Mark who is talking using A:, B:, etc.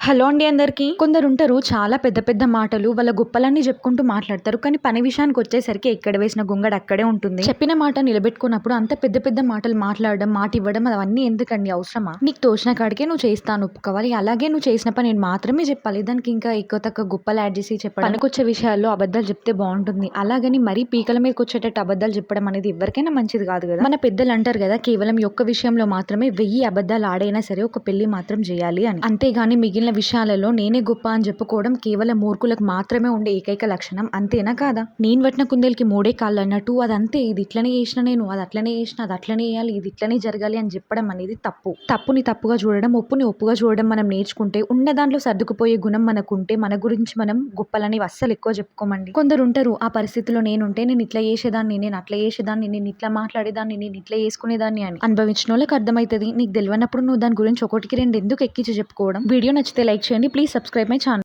A: Hello అండి అందరికీ. కొందరు ఉంటారు చాలా పెద్ద పెద్ద మాటలు వాళ్ళ గొప్పలన్నీ చెప్పుకుంటూ మాట్లాడతారు కానీ పని విషయానికి వచ్చేసరికి ఎక్కడ వేసిన గుంగడు అక్కడే ఉంటుంది. చెప్పిన మాట నిలబెట్టుకున్నప్పుడు అంత పెద్ద పెద్ద మాటలు మాట్లాడడం మాట ఇవ్వడం అవన్నీ ఎందుకండి అవసరమా? నీకు తోచిన కాడికే నువ్వు చేస్తాను ఒప్పుకోవాలి అలాగే నువ్వు చేసిన పని నేను మాత్రమే చెప్పాలి దానికి ఇంకా ఎక్కువ తక్కువ గొప్పలు యాడ్ చేసి చెప్పడం. పనికొచ్చే విషయాల్లో అబద్ధాలు చెప్తే బాగుంటుంది అలాగని మరీ పీకల మీదకి వచ్చేటట్టు అబద్ధాలు చెప్పడం అనేది ఎవరికైనా మంచిది కాదు కదా? మన పెద్దలు అంటారు కదా కేవలం యొక్క ఒక్క విషయంలో మాత్రమే వెయ్యి అబద్ధాలు ఆడైనా సరే ఒక పెళ్ళి మాత్రం చేయాలి అని. అంతేగాని మిగిలిన విషయాలలో నేనే గొప్ప అని చెప్పుకోవడం కేవలం మూర్ఖులకు మాత్రమే ఉండే ఏకైక లక్షణం. అంతేనా కాదా? నేను పట్టిన కుందేలకి మూడే కాళ్ళు అన్నట్టు అది అంతే ఇది ఇట్లనే చేసిన నేను అది అట్లనే చేసిన అది అట్లనే చేయాలి ఇది ఇట్లనే జరగాలి అని చెప్పడం అనేది తప్పు. తప్పుని తప్పుగా చూడడం ఒప్పుని ఒప్పుగా చూడడం మనం నేర్చుకుంటే ఉన్న దాంట్లో సర్దుకుపోయే గుణం మనకుంటే మన గురించి మనం గొప్పలని అస్సలు ఎక్కువ చెప్పుకోమండి. కొందరు ఉంటారు ఆ పరిస్థితిలో నేనుంటే నేను ఇట్లా చేసేదాన్ని నేను అట్లా చేసేదాన్ని నేను ఇట్లా మాట్లాడేదాన్ని నేను ఇట్లా చేసుకునేదాన్ని అని. అనుభవించిన వాళ్ళకి అర్థమవుతుంది నీకు తెలియనప్పుడు నువ్వు దాని గురించి ఒకటికి రెండు ఎందుకు ఎక్కించి చెప్పుకోవడం? వీడియో నచ్చితే నచ్చితే లైక్ చేయండి. Please subscribe my channel.